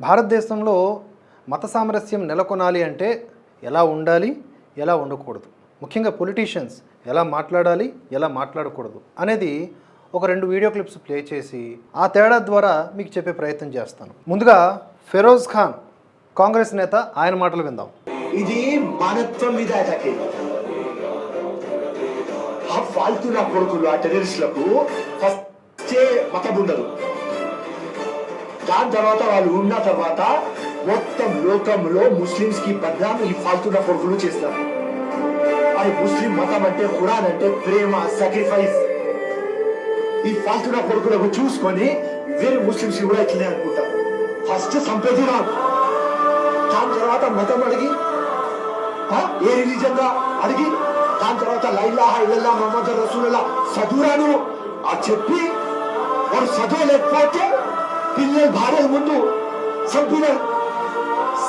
భారతదేశంలో మత సామరస్యం నెలకొనాలి అంటే ఎలా ఉండాలి ఎలా ఉండకూడదు? ముఖ్యంగా పొలిటీషియన్స్ ఎలా మాట్లాడాలి ఎలా మాట్లాడకూడదు అనేది ఒక రెండు వీడియో క్లిప్స్ ప్లే చేసి ఆ తేడా ద్వారా మీకు చెప్పే ప్రయత్నం చేస్తాను. ముందుగా ఫెరోజ్ ఖాన్ కాంగ్రెస్ నేత ఆయన మాటలు విందాం. ఇది మానత్వం మీద అటాకే ఆ ఫాల్తు నా కొడుకులు ఆ టెర్రరిస్టులకు ఫస్ట్ మతం ఉండదు. దాని తర్వాత వాళ్ళు ఉన్న తర్వాత మొత్తం లోకంలో ముస్లిమ్స్కి బద్నాం ఈ ఫాల్తున్న కొడుకులు చేస్తారు. అది ముస్లిం మతం అంటే ఖురాన్ అంటే ప్రేమ సాక్రిఫైస్ ఈ ఫాల్తున్న కొడుకులకు చూసుకొని వేరే ముస్లిమ్స్ కూడా ఇట్లనే అనుకుంటారు. ఫస్ట్ సంపేది దాని తర్వాత మతం అడిగి ఏ రిలీజన్గా అడిగి దాని తర్వాత లైలాహ ఇల్లల్లా మహమ్మద్ రసూలుల్లా చదువురాను ఆ చెప్పి వాడు చదవలేకపోతే పిల్లలు భార్యల ముందు. చంపినారు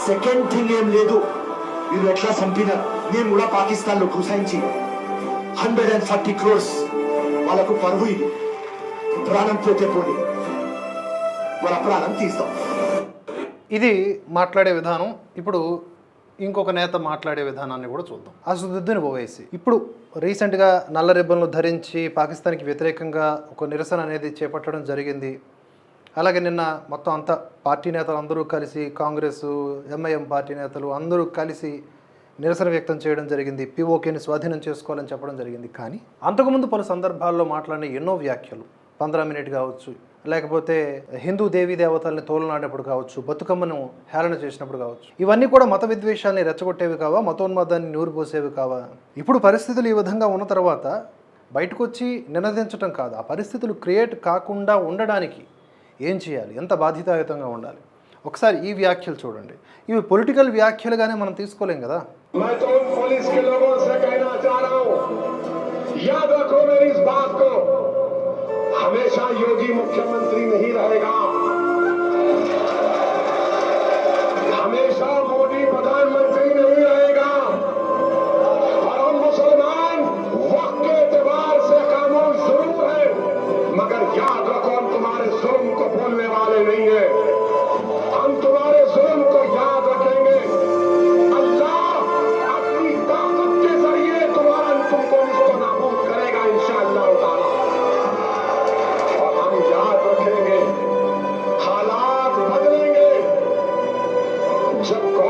సెకండ్ థింగ్ ఏం లేదు. వీరు ఎట్లా చంపినారు మేము కూడా పాకిస్తాన్లో కుసాయించి హండ్రెడ్ అండ్ ఫార్టీ క్రోర్స్ వాళ్ళకు పరువు ఇది. ప్రాణం పోతే పోనీ. వాళ్ళ ప్రాణం తీస్తాం. ఇది మాట్లాడే విధానం. ఇప్పుడు ఇంకొక నేత మాట్లాడే విధానాన్ని కూడా చూద్దాం. అసదుద్దీన్ ఓవైసీ. ఇప్పుడు రీసెంట్గా నల్ల రిబ్బన్లు ధరించి పాకిస్తాన్కి వ్యతిరేకంగా ఒక నిరసన అనేది చేపట్టడం జరిగింది. అలాగే నిన్న మొత్తం అంతా పార్టీ నేతలు అందరూ కలిసి కాంగ్రెస్ ఎంఐఎం పార్టీ నేతలు అందరూ కలిసి నిరసన వ్యక్తం చేయడం జరిగింది. పిఓకేని స్వాధీనం చేసుకోవాలని చెప్పడం జరిగింది. కానీ అంతకుముందు పలు సందర్భాల్లో మాట్లాడిన ఎన్నో వ్యాఖ్యలు. పంద్రా మినిట్ కావచ్చు లేకపోతే హిందూ దేవీ దేవతల్ని తోలనాడినప్పుడు కావచ్చు బతుకమ్మను హేళన చేసినప్పుడు కావచ్చు. ఇవన్నీ కూడా మత విద్వేషాల్ని రెచ్చగొట్టేవి కావా మతోన్మాదాన్ని నూరిపోసేవి కావా? ఇప్పుడు పరిస్థితులు ఈ విధంగా ఉన్న తర్వాత బయటకు వచ్చి నినదించడం కాదు. ఆ పరిస్థితులు క్రియేట్ కాకుండా ఉండడానికి ఏం చేయాలి ఎంత బాధ్యతాయుతంగా ఉండాలి ఒకసారి ఈ వ్యాఖ్యలు చూడండి ఇవి పొలిటికల్ వ్యాఖ్యలుగానే మనం తీసుకోలేం కదా मैं तो उन पुलिस के लोगों से कहना चाह रहा हूं याद रखो मेरी इस बात को हमेशा योगी मुख्यमंत्री नहीं रहेगा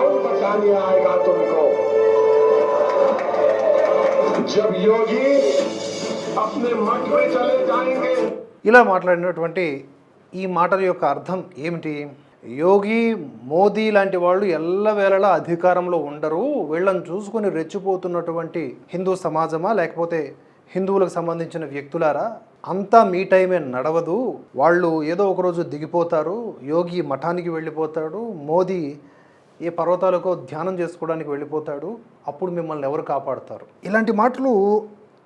कौन बचाने आएगा तुमको जब योगी अपने मठ में चले जाएंगे ఇలా మాట్లాడినటువంటి ఈ మాటల యొక్క అర్థం ఏమిటి యోగి మోదీ లాంటి వాళ్ళు ఎల్లవేళలా అధికారంలో ఉండరు వీళ్ళని చూసుకొని రెచ్చిపోతున్నటువంటి హిందూ సమాజమా లేకపోతే హిందువులకు సంబంధించిన వ్యక్తులారా అంతా మీ టైమే నడవదు వాళ్ళు ఏదో ఒకరోజు దిగిపోతారు యోగి మఠానికి వెళ్ళిపోతాడు మోదీ ఏ పర్వతాలకో ధ్యానం చేసుకోవడానికి వెళ్ళిపోతాడు అప్పుడు మిమ్మల్ని ఎవరు కాపాడుతారు? ఇలాంటి మాటలు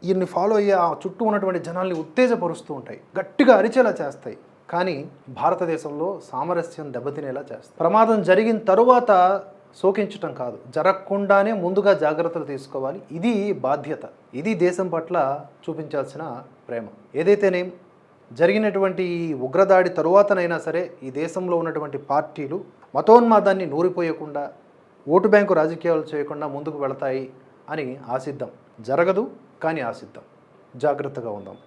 ఈయన్ని ఫాలో అయ్యే ఆ చుట్టూ ఉన్నటువంటి జనాల్ని ఉత్తేజపరుస్తూ ఉంటాయి. గట్టిగా అరిచేలా చేస్తాయి. కానీ భారతదేశంలో సామరస్యం దెబ్బతినేలా చేస్తాయి. ప్రమాదం జరిగిన తరువాత శోకించటం కాదు. జరగకుండానే ముందుగా జాగ్రత్తలు తీసుకోవాలి. ఇది బాధ్యత. ఇది దేశం పట్ల చూపించాల్సిన ప్రేమ. ఏదైతేనేం జరిగినటువంటి ఈ ఉగ్రదాడి తరువాతనైనా సరే ఈ దేశంలో ఉన్నటువంటి పార్టీలు మతోన్మాదాన్ని నూరిపోయకుండా ఓటు బ్యాంకు రాజకీయాలు చేయకుండా ముందుకు వెళతాయి అని ఆశిద్దాం. జరగదు కానీ ఆశిద్దాం. జాగ్రత్తగా ఉందాం.